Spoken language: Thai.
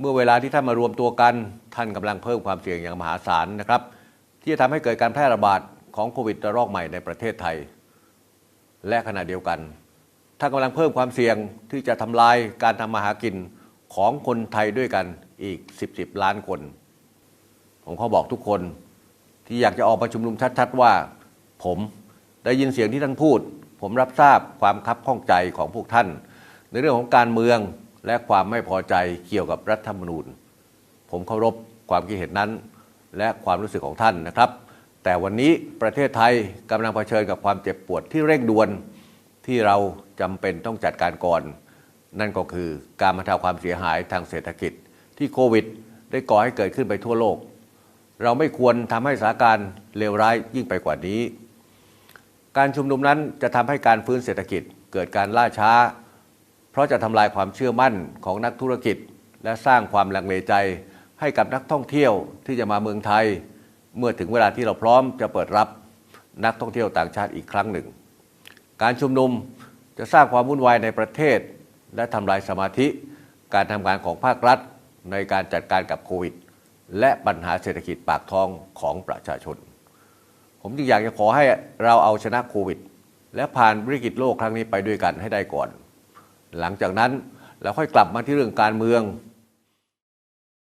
เมื่อเวลาที่ท่านมารวมตัวกัน ท่านกำลังเพิ่มความเสี่ยงอย่างมหาศาลนะครับ ที่จะทำให้เกิดการแพร่ระบาดของโควิดระลอกใหม่ในประเทศไทย และขณะเดียวกันท่านกำลังเพิ่มความเสี่ยงที่จะทำลายการทำมาหากินของคนไทยด้วยกันอีก 10 10 ล้านคน ผมขอบอกทุกคนที่อยากจะออกมาชุมนุมชัด ๆ ว่า ผมได้ยินเสียงที่ท่านพูด ผมรับทราบความคับข้องใจของพวกท่าน ในเรื่องของการเมือง และความไม่พอใจเกี่ยวกับรัฐธรรมนูญ ผมเคารพความคิดเห็นนั้น และความรู้สึกของท่านนะครับ แต่วันนี้ประเทศไทยกำลังเผชิญกับความเจ็บปวดที่เร่งด่วนที่เราจำเป็นต้องจัดการก่อน นั่นก็คือการบรรเทาความเสียหายทางเศรษฐกิจ ที่โควิด ได้ก่อให้เกิดขึ้นไปทั่วโลก เราไม่ควรทำให้สถานการณ์เลวร้ายยิ่งไปกว่านี้ การชุมนุมนั้นจะทำให้การฟื้นเศรษฐกิจเกิดการล่าช้า เพราะจะทำลายความเชื่อมั่นของนักธุรกิจ และสร้างความลังเลใจ ให้กับนักท่องเที่ยวที่จะมาเมืองไทย เมื่อถึงเวลาที่เราพร้อมจะเปิดรับนักท่องเที่ยวต่างชาติอีกครั้งหนึ่ง การชุมนุมจะสร้างความวุ่นวายในประเทศ และทำลายสมาธิ การทำงานของภาครัฐ ในการจัดการกับโควิด และปัญหาเศรษฐกิจปากท้องของประชาชน ผมจึงอยากจะขอให้เราเอาชนะโควิด และผ่านวิกฤตโลกครั้งนี้ไปด้วยกันให้ได้ก่อน หลังจากนั้นเราค่อยกลับมาที่เรื่องการเมือง